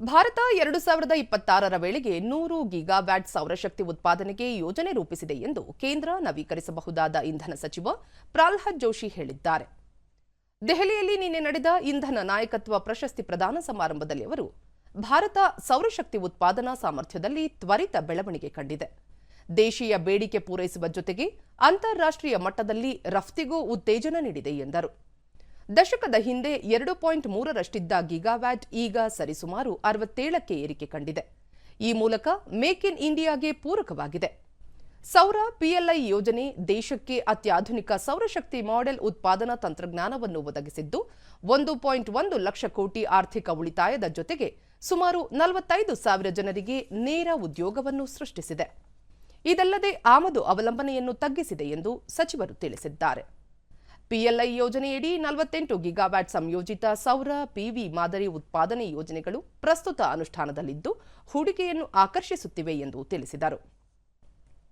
ಭಾರತ ಎರಡು ಸಾವಿರದ ಇಪ್ಪತ್ತಾರರ ವೇಳೆಗೆ ನೂರು ಗಿಗಾವ್ಯಾಟ್ ಸೌರಶಕ್ತಿ ಉತ್ಪಾದನೆಗೆ ಯೋಜನೆ ರೂಪಿಸಿದೆ ಎಂದು ಕೇಂದ್ರ ನವೀಕರಿಸಬಹುದಾದ ಇಂಧನ ಸಚಿವ ಪ್ರಹ್ಲಾದ್ ಜೋಶಿ ಹೇಳಿದ್ದಾರೆ. ದೆಹಲಿಯಲ್ಲಿ ನಿನ್ನೆ ನಡೆದ ಇಂಧನ ನಾಯಕತ್ವ ಪ್ರಶಸ್ತಿ ಪ್ರದಾನ ಸಮಾರಂಭದಲ್ಲಿ ಅವರು, ಭಾರತ ಸೌರಶಕ್ತಿ ಉತ್ಪಾದನಾ ಸಾಮರ್ಥ್ಯದಲ್ಲಿ ತ್ವರಿತ ಬೆಳವಣಿಗೆ ಕಂಡಿದೆ. ದೇಶೀಯ ಬೇಡಿಕೆ ಪೂರೈಸುವ ಜೊತೆಗೆ ಅಂತಾರಾಷ್ಟ್ರೀಯ ಮಟ್ಟದಲ್ಲಿ ರಫ್ತಿಗೂ ಉತ್ತೇಜನ ನೀಡಿದೆ ಎಂದರು. ದಶಕದ ಹಿಂದೆ ಎರಡು ಪಾಯಿಂಟ್ ಮೂರರಷ್ಟಿದ್ದ ಗಿಗಾವ್ಯಾಟ್ ಈಗ ಸರಿಸುಮಾರು ಅರವತ್ತೇಳಕ್ಕೆ ಏರಿಕೆ ಕಂಡಿದೆ. ಈ ಮೂಲಕ ಮೇಕ್ ಇನ್ ಇಂಡಿಯಾಗೆ ಪೂರಕವಾಗಿದೆ. ಸೌರ ಪಿಎಲ್ಐ ಯೋಜನೆ ದೇಶಕ್ಕೆ ಅತ್ಯಾಧುನಿಕ ಸೌರಶಕ್ತಿ ಮಾಡೆಲ್ ಉತ್ಪಾದನಾ ತಂತ್ರಜ್ಞಾನವನ್ನು ಒದಗಿಸಿದ್ದು, ಒಂದು ಪಾಯಿಂಟ್ ಒಂದು ಲಕ್ಷ ಕೋಟಿ ಆರ್ಥಿಕ ಉಳಿತಾಯದ ಜೊತೆಗೆ ಸುಮಾರು ನಲವತ್ತೈದು ಸಾವಿರ ಜನರಿಗೆ ನೇರ ಉದ್ಯೋಗವನ್ನು ಸೃಷ್ಟಿಸಿದೆ. ಇದಲ್ಲದೆ ಆಮದು ಅವಲಂಬನೆಯನ್ನು ತಗ್ಗಿಸಿದೆ ಎಂದು ಸಚಿವರು ತಿಳಿಸಿದ್ದಾರೆ. ಪಿಎಲ್ಐ ಯೋಜನೆಯಡಿ ನಲವತ್ತೆಂಟು ಗಿಗಾವ್ಯಾಟ್ ಸಂಯೋಜಿತ ಸೌರ ಪಿವಿ ಮಾದರಿ ಉತ್ಪಾದನೆ ಯೋಜನೆಗಳು ಪ್ರಸ್ತುತ ಅನುಷ್ಠಾನದಲ್ಲಿದ್ದು, ಹೂಡಿಕೆಯನ್ನು ಆಕರ್ಷಿಸುತ್ತಿವೆ ಎಂದು ತಿಳಿಸಿದರು.